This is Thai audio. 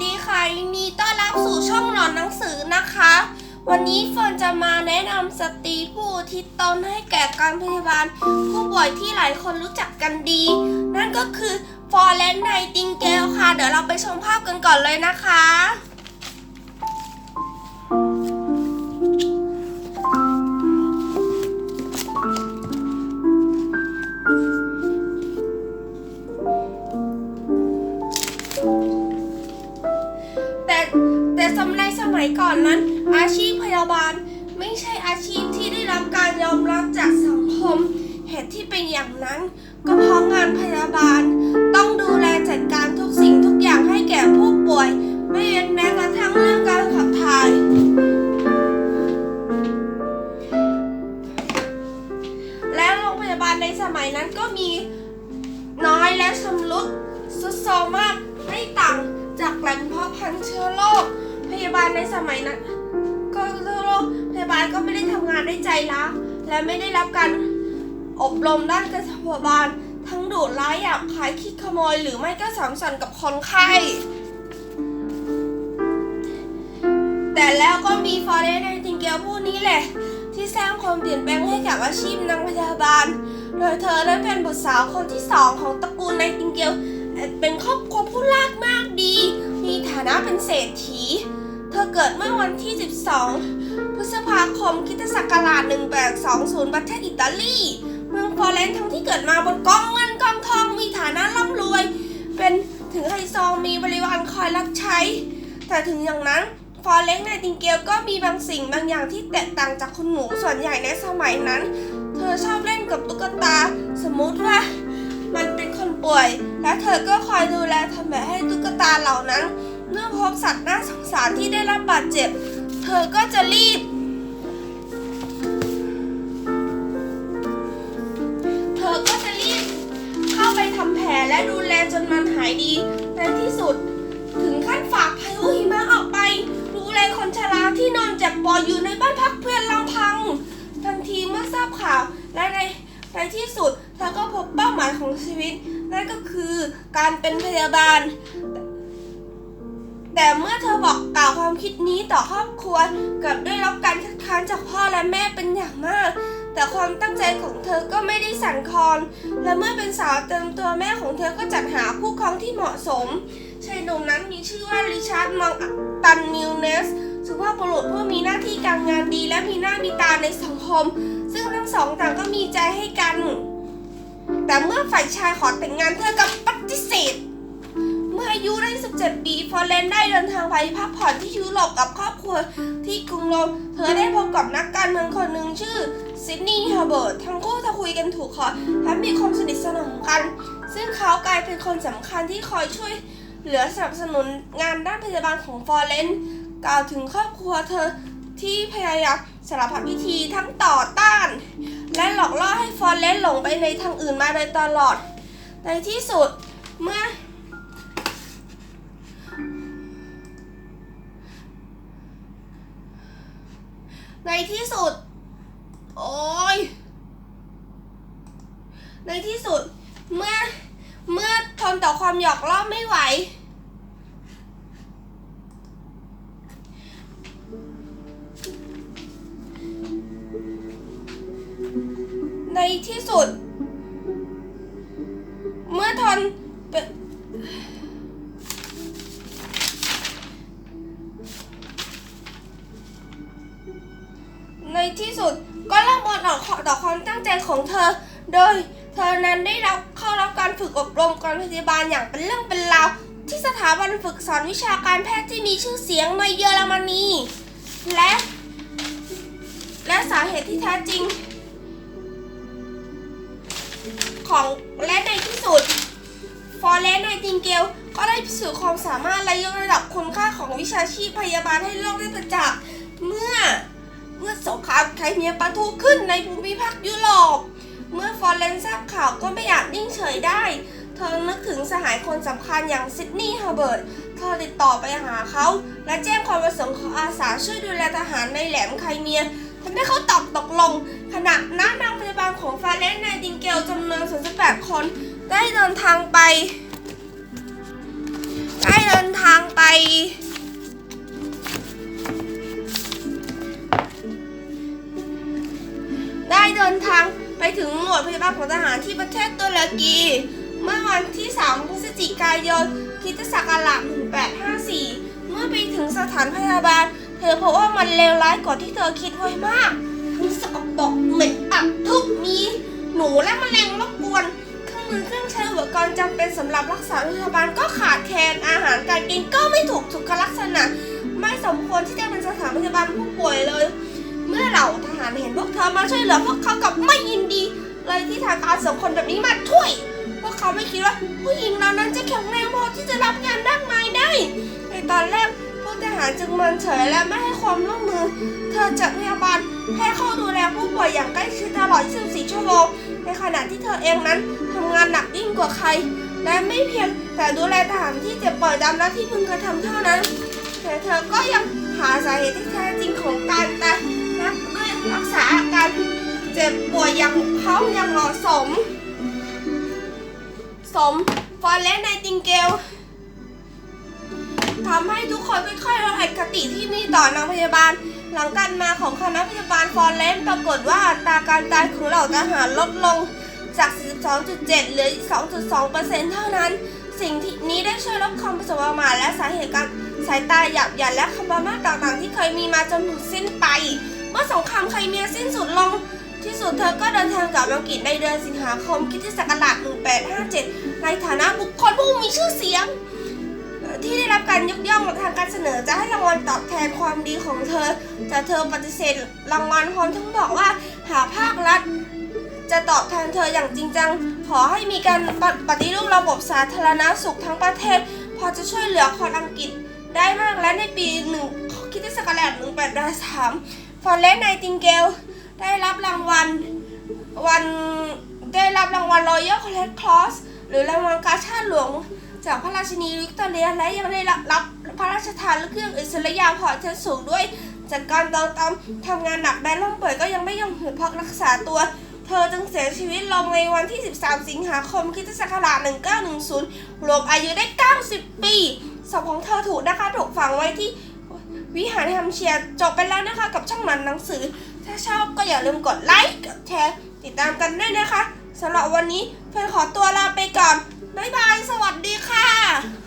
ดีค่ะยินดีต้อนรับสู่ช่องหลอนหนังสือนะคะ วันนี้เฟิร์นจะมาแนะนำสตรีผู้ทิศตนให้แก่การพยาบาล ผู้ป่วยที่หลายคนรู้จักกันดี นั่นก็คือฟอร์เรนไนติงเกลค่ะ เดี๋ยวเราไปชมภาพกันก่อนเลยนะคะ มัยสมัยก่อนนั้น อาชีพพยาบาล ไม่ใช่อาชีพที่ได้รับการยอมรับจากสังคม เหตุที่เป็นอย่างนั้น ก็เพราะงานพยาบาล ต้องดูแลจัดการทุกสิ่งทุกอย่างให้แก่ผู้ป่วย ไม่เว้นแม้กระทั่งเรื่องการขับถ่ายและโรงพยาบาลในสมัยนั้นก็มีน้อยและชำรุดสุดโทรมมากไม่ต่างจากแหล่งเพาะพันธุ์เชื้อโรค พยาบาลในสมัยนั้นก็โรคพยาบาลก็ไม่ได้ทำงานได้ใจรักและไม่ได้รับการอบรมด้านการพยาบาลทั้งดุร้ายหยาบคายคิดขโมย หรือไม่ก็สัมสันกับคนไข้แต่แล้วก็มีฟอร์เรสไนติงเกลผู้นี้แหละ ที่สร้างความเปลี่ยนแปลงให้กับอาชีพนางพยาบาล โดยเธอนั้นเป็นบุตรสาวคนที่สองของตระกูลไนติงเกลเป็นครอบครัวผู้ลากมากดี มีฐานะเป็นเศรษฐี เธอเกิดเมื่อวันที่ 12 พฤษภาคมคิตศักราช1820 ประเทศอิตาลี เมืองฟลอเรนซ์ทั้งที่เกิดมาบนกองเงินกองทองมีฐานะร่ำรวย เป็นถึงไฮโซมีบริวารคอยรับใช้ แต่ถึงอย่างนั้นฟอร์เล็กไนติงเกลก็มีบางสิ่งบางอย่างที่แตกต่างจากคุณหนูส่วนใหญ่ในสมัยนั้น เธอชอบเล่นกับตุ๊กตา สมมุติว่า มันเป็นคนป่วย และเธอก็คอยดูแลทำแบบให้ตุ๊กตาเหล่านั้น เมื่อพบสัตว์น่าสงสารที่ได้รับบาดเจ็บ เธอก็จะรีบ เธอก็จะรีบ เข้าไปทำแผลและดูแลจนมันหายดี ในที่สุด ถึงขั้นฝากพายุหิมะออกไป ดูแลคนชราที่นอนเจ็บปวดอยู่ในบ้านพักเพื่อนลำพัง ทันทีเมื่อทราบข่าวและในในที่สุดเธอก็พบเป้าหมายของชีวิต นั่นก็คือการเป็นพยาบาล แต่เมื่อเธอบอกกล่าวความคิดนี้ต่อครอบครัวกลับได้รับการคัดค้านจากพ่อและแม่เป็นอย่างมาก แต่ความตั้งใจของเธอก็ไม่ได้สั่นคลอน และเมื่อเป็นสาวเต็มตัวแม่ของเธอก็จัดหาผู้ครองที่เหมาะสมชายหนุ่มนั้นมีชื่อว่าริชาร์ดมองตันมิลเนสสุภาพบุรุษผู้มีหน้าที่การงานดี และมีหน้ามีตาในสังคม ซึ่งทั้งสองต่างก็มีใจให้กัน แต่เมื่อฝ่ายชายขอแต่งงานเธอกับปฏิเสธ ยุได้ 17 ปีฟอร์เรนได้เดินทางไปพักผ่อนที่ยุโรปกับครอบครัวที่กรุงโรม เธอได้พบกับนักการเมืองคนหนึ่งชื่อซิดนีย์ฮาร์เบิร์ตทั้งคู่จะคุยกันถูกคอและมีความสนิทสนมกัน ซึ่งเขากลายเป็นคนสำคัญที่คอยช่วยเหลือสนับสนุนงานด้านพยาบาลของฟอร์เรนกล่าวถึงครอบครัวเธอที่พยายามสารพัดวิธีทั้งต่อต้าน และหลอกล่อให้ฟอร์เรนหลงไปในทางอื่นมาโดยตลอด ในที่สุดเมื่อ ในที่สุด โอ้ยในที่สุดเมื่อเมื่อทนต่อความหยอกล้อไม่ไหว ในที่สุด เมื่อทน ที่สุด ก็เริ่มอดออกต่อความตั้งใจของเธอ โดยเธอนั้นได้รับเข้ารับการฝึกอบรมการพยาบาลอย่างเป็นเรื่องเป็นราวที่สถาบันฝึกสอนวิชาการแพทย์ที่มีชื่อเสียงในเยอรมนีและและสาเหตุที่แท้จริง ของและในที่สุด ฟอร์เรสไนติงเกลก็ได้พิสูจน์ความสามารถและยกระดับคุณค่าของวิชาชีพพยาบาลให้โลกได้ประจักษ์เมื่อ สงครามไครเมียปะทุขึ้นในภูมิภาคยุโรป เมื่อฟอร์เรนทราบข่าวก็ไม่อยาจนิ่งเฉยได้ เธอนึกถึงสหายคนสำคัญอย่างซิดนีย์ฮาร์เบิร์ต เธอติดต่อไปหาเขา และแจ้งความประสงค์ขออาสาช่วยดูแลทหารในแหลมไครเมียทำให้เขาตอบตกลง ขณะนั้นนางพยาบาลของฟาเรนไนติงเกลจำนวน38 คนได้เดินทางไป ได้เดินทางไป ได้เดินทางไปถึงหมวดพยาบาลของทหารที่ประเทศตุรกี เมื่อวันที่ 3 พฤศจิกายนคิตศักราช1854 เมื่อไปถึงสถานพยาบาล เธอพบว่ามันเลวร้ายกว่าที่เธอคิดไว้มากทั้งสกปรกเหม็นอับทุกมีหนูและแมลงรบกวนเครื่องมือเครื่องใช้อุปกรณ์จำเป็นสำหรับรักษาพยาบาลก็ขาดแคลนอาหารการกินก็ไม่ถูกสุขลักษณะ ไม่สมควรที่จะเป็นสถานพยาบาลผู้ป่วย ล่เห็นพวกเธอมาช่วยเหลือพวกเขากับไม่ยินดี เลยที่ทางการส่งคนแบบนี้มาช่วย พวกเขาไม่คิดว่าผู้หญิงเหล่านั้นจะแข็งแรงพอที่จะรับงานด้านไม้ได้ ในตอนแรกพวกทหารจึงเมินเฉยและไม่ให้ความร่วมมือ เธอจัดพยาบาลให้เข้าดูแลผู้ป่วยอย่างใกล้ชิดตลอด 24 ชั่วโมง ในขณะที่เธอเองนั้นทำงานหนักยิ่งกว่าใคร และไม่เพียงแต่ดูแลทหารที่เจ็บป่วยตามหน้าที่พึงกระทำเท่านั้น แต่เธอก็ยังหาสาเหตุที่แท้จริง จ็บป่วยอย่างเขาอย่างเหมาะสม สมฟอร์เรสไนติงเกลทำให้ทุกคนค่อยๆลดอคติที่มีต่อนางพยาบาล หลังการมาของคณะพยาบาลฟอร์เรสปรากฏว่าตาการตายของเหล่าทหารลดลงจาก 42.7 เหลือ 2.2%เท่านั้น สิ่งที่นี้ได้ช่วยลดความประสบประมาทและสาเหตุการสายตาหยาบหยันและคำประมาทต่างๆ ที่เคยมีมาจนถึงสิ้นไป เมื่อสงครามไครเมียสิ้นสุดลง ที่สุดเธอก็เดินทางกลับอังกฤษในเดือนสิงหาคมคิตศักราช1857 ในฐานะบุคคลผู้มีชื่อเสียง ที่ได้รับการยกย่องทางการเสนอจะให้รางวัลตอบแทนความดีของเธอ แต่เธอปฏิเสธรางวัลพร้อมทั้งบอกว่าหากภาครัฐ จะตอบแทนเธออย่างจริงจัง ขอให้มีการปปฏิรูประบบสาธารณสุขทั้งประเทศ พอจะช่วยเหลือคนอังกฤษได้มากและในปีหนึ่งคริสตศักราช1883ฟอร์เรสไนติงเกล ได้รับรางวัลวันได้รับรางวัล Royal Red Cross หรือรางวัลกาชาติหลวง จากพระราชินีวิกตอเรีย และยังได้รับรับพระราชทานเครื่องอิสริยาภรณ์ชั้นสูงด้วย จากการตองตามทำงานหนักแม้ล้มป่วยก็ยังไม่ยอมหยุดพักรักษาตัว เธอจึงเสียชีวิตลงในวันที่ 13 สิงหาคมคริสตศักราช 1910 รวมอายุได้ 90 ปีศพของเธอถูกนะคะถูกฝังไว้ที่วิหารแฮมเชียร์จบไปแล้วนะคะกับช่องหนังหนังสือ ถ้าชอบก็อย่าลืมกดไลค์กดแชร์ติดตามกันด้วยนะคะสำหรับวันนี้เพื่อนขอตัวลาไปก่อน บ๊ายบาย สวัสดีค่ะ